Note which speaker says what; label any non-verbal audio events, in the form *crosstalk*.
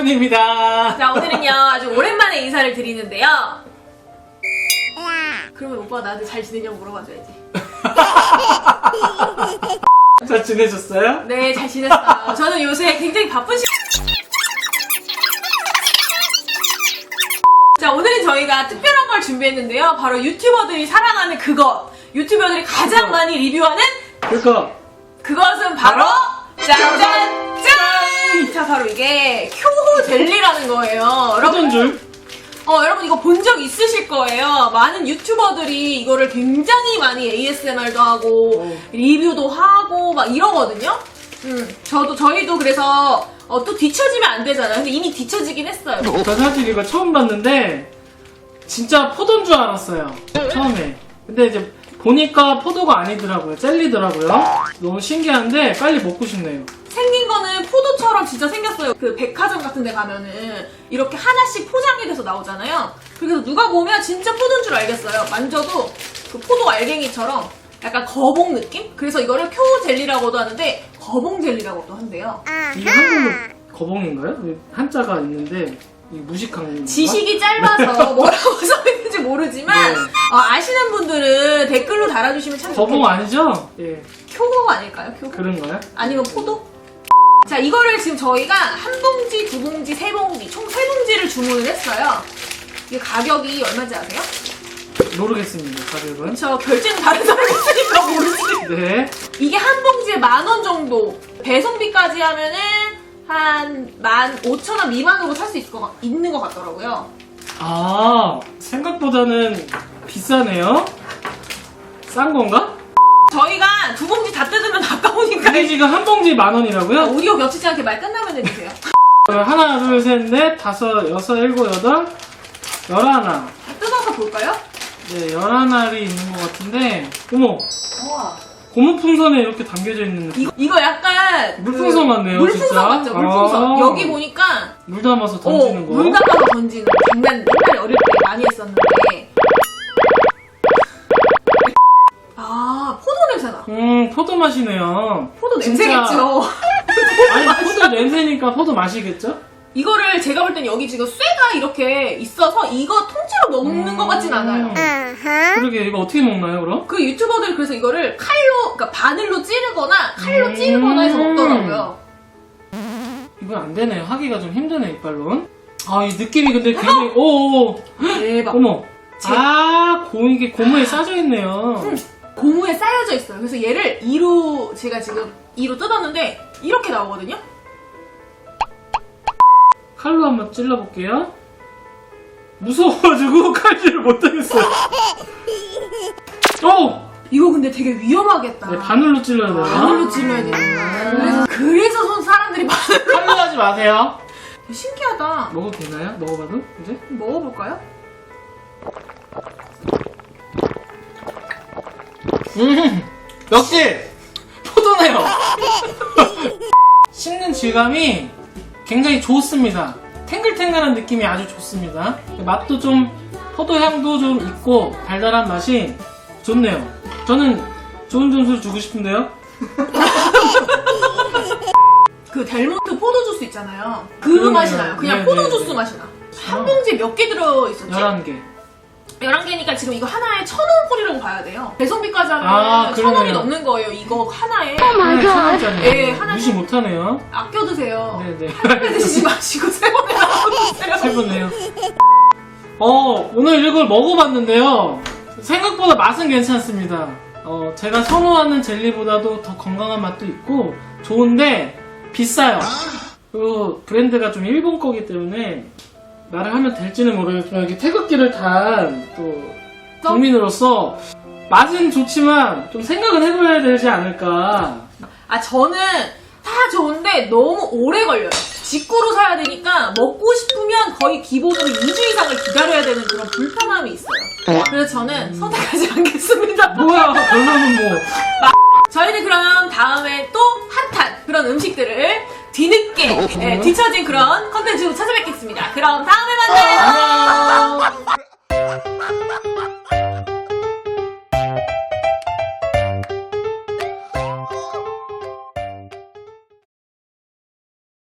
Speaker 1: 셰프입니다.
Speaker 2: 자, 오늘은요, 아주 오랜만에 인사를 드리는데요. 그러면 오빠가 나한테 잘 지내냐고 물어봐줘야지. *laughs*
Speaker 1: 잘 지내셨어요?
Speaker 2: 네, 잘 지냈어요. 저는 요새 굉장히 바쁜 시... 자, 오늘은 저희가 특별한 걸 준비했는데요. 바로 유튜버들이 사랑하는 그것. 유튜버들이 가장. 많이 리뷰하는
Speaker 1: 그거
Speaker 2: 그것은 바로 짜잔! 짠! 자, 바로 이게 쿄호 젤리라는 거예요. 여러분,
Speaker 1: 어떤 줄?
Speaker 2: 어, 여러분 이거 본 적 있으실 거예요. 많은 유튜버들이 이거를 굉장히 많이 ASMR도 하고
Speaker 1: 어.
Speaker 2: 리뷰도 하고 막 이러거든요. 음, 저도 저희도 그래서 어, 또 뒤처지면 안 되잖아요. 근데 이미 뒤처지긴 했어요.
Speaker 1: 저 사실 이거 처음 봤는데 진짜 포도인 줄 알았어요. 처음에. 근데 이제 보니까 포도가 아니더라고요. 젤리더라고요. 너무 신기한데 빨리 먹고 싶네요.
Speaker 2: 포도처럼 진짜 생겼어요. 그 백화점 같은 데 가면은 이렇게 하나씩 포장이 돼서 나오잖아요. 그래서 누가 보면 진짜 포도인 줄 알겠어요. 만져도 그 포도 알갱이처럼 약간 거봉 느낌? 그래서 이거를 쿄 젤리라고도 하는데 거봉 젤리라고도 한대요.
Speaker 1: 이게 한국어 거봉인가요? 한자가 있는데 이 무식한 건가?
Speaker 2: 지식이 짧아서 뭐라고 *laughs* 써있는지 모르지만
Speaker 1: 네.
Speaker 2: 어, 아시는 분들은 댓글로 달아주시면 참
Speaker 1: 거봉
Speaker 2: 좋겠네요.
Speaker 1: 아니죠? 예.
Speaker 2: 쿄고 아닐까요? 쿄고?
Speaker 1: 그런가요?
Speaker 2: 아니면 포도? 자, 이거를 지금 저희가 한 봉지, 두 봉지, 세 봉지, 총 세 봉지를 주문을 했어요. 이게 가격이 얼마인지 아세요?
Speaker 1: 모르겠습니다. 가격은.
Speaker 2: 저 결제는 다른 사람이 있으니까 *laughs* 모르지.
Speaker 1: 네.
Speaker 2: 이게 한 봉지에 만 원 정도. 배송비까지 하면은 한 만 오천 원 미만으로 살 수 있을 것 같- 있는 것 같더라고요.
Speaker 1: 아 생각보다는 비싸네요. 싼 건가?
Speaker 2: 저희가 두 봉지 다 뜯으면 아까우니까
Speaker 1: 이게 지금 한 봉지 만 원이라고요?
Speaker 2: 오디오 겹치지 않게 말 끝나면 해주세요. *laughs*
Speaker 1: 하나, 둘, 셋, 넷, 다섯, 여섯, 일곱, 여덟, 열하나.
Speaker 2: 뜯어서 볼까요?
Speaker 1: 네, 열하나리 있는 것 같은데. 어머,
Speaker 2: 우와.
Speaker 1: 고무 풍선에 이렇게 담겨져 있는 느낌.
Speaker 2: 이거, 이거 약간
Speaker 1: 물풍선
Speaker 2: 그-
Speaker 1: 같네요,
Speaker 2: 물풍선
Speaker 1: 진짜.
Speaker 2: 같죠? 물풍선.
Speaker 1: 아.
Speaker 2: 여기 보니까
Speaker 1: 물 담아서 던지는
Speaker 2: 어,
Speaker 1: 거.
Speaker 2: 물 담아서 던지는 거. 장난 옛날에 어릴 때 많이 했었는데. 아 포도.
Speaker 1: 음, 포도 맛이네요.
Speaker 2: 포도
Speaker 1: 진짜-
Speaker 2: 냄새겠죠. *laughs*
Speaker 1: 아니, 포도 냄새니까 포도 맛이겠죠?
Speaker 2: 이거를 제가 볼 땐 여기 지금 쇠가 이렇게 있어서 이거 통째로 먹는
Speaker 1: 음.
Speaker 2: 것 같진 않아요.
Speaker 1: 그러게, 이거 어떻게 먹나요, 그럼?
Speaker 2: 그 유튜버들이 그래서 이거를 칼로, 그러니까 바늘로 찌르거나 칼로
Speaker 1: 음.
Speaker 2: 찌르거나 해서 먹더라고요.
Speaker 1: 이건 안 되네요. 하기가 좀 힘드네, 이빨로는. 아, 이 느낌이 근데 굉장히, *laughs* 오오오.
Speaker 2: 대박.
Speaker 1: 어머.
Speaker 2: 제-
Speaker 1: 아, 고, 이게 고무에 싸져 있네요.
Speaker 2: 고무에 쌓여져 있어요. 그래서 얘를 2로 제가 지금 2로 뜯었는데 이렇게 나오거든요.
Speaker 1: 칼로 한번 찔러볼게요. 무서워가지고 *laughs* 칼질을 못하겠어요. 어!
Speaker 2: 이거 근데 되게 위험하겠다.
Speaker 1: 네, 바늘로 찔러야 되나?
Speaker 2: 바늘로 찔러야 되는구나. 그래서, 그래서 손 사람들이 바늘.
Speaker 1: 칼로 하지 마세요.
Speaker 2: 신기하다.
Speaker 1: 먹어도 되나요? 먹어봐도? 이제?
Speaker 2: 먹어볼까요?
Speaker 1: 음! 역시! 포도네요! *laughs* 씹는 질감이 굉장히 좋습니다. 탱글탱글한 느낌이 아주 좋습니다. 맛도 좀, 포도 향도 좀 있고, 달달한 맛이 좋네요. 저는 좋은 점수를 주고 싶은데요? *laughs*
Speaker 2: 그 델몬트 포도 주스 있잖아요. 그
Speaker 1: 그러네요.
Speaker 2: 맛이 나요. 그냥
Speaker 1: 네,
Speaker 2: 포도
Speaker 1: 네,
Speaker 2: 주스
Speaker 1: 네.
Speaker 2: 맛이 나. 한
Speaker 1: 아.
Speaker 2: 봉지에 몇 개 들어있었지?
Speaker 1: 11개.
Speaker 2: 11개니까 지금 이거 하나에 천원 꼴이라고 봐야 돼요. 배송비까지 하면
Speaker 1: 아,
Speaker 2: 천 원이
Speaker 1: 그러네요.
Speaker 2: 넘는 거예요. 이거 하나에.
Speaker 1: 하나에 천 원짜리.
Speaker 2: 네, 하나씩-
Speaker 1: 무시 못하네요.
Speaker 2: 아껴 드세요.
Speaker 1: 네네.
Speaker 2: 한 드시지 마시고 세 번에 나눠주세요.
Speaker 1: 해보네요. 어, 오늘 이걸 먹어봤는데요. 생각보다 맛은 괜찮습니다. 어, 제가 선호하는 젤리보다도 더 건강한 맛도 있고 좋은데 비싸요. 그리고 브랜드가 좀 일본 거기 때문에 말을 하면 될지는 모르겠지만 이렇게 태극기를 단또 국민으로서 맛은 좋지만 좀 생각은 해봐야 되지 않을까.
Speaker 2: 아 저는 다 좋은데 너무 오래 걸려요. 직구로 사야 되니까 먹고 싶으면 거의 기본으로 2주 이상을 기다려야 되는 그런 불편함이 있어요. 그래서 저는 선택하지 않겠습니다.
Speaker 1: 뭐야, 결론은 뭐. *laughs*
Speaker 2: 저희는 그러면 다음에 또 핫한 그런 음식들을 뒤늦게 예, 뒤처진 그런 컨텐츠로 찾아뵙겠습니다. 그럼 다음에 만나요.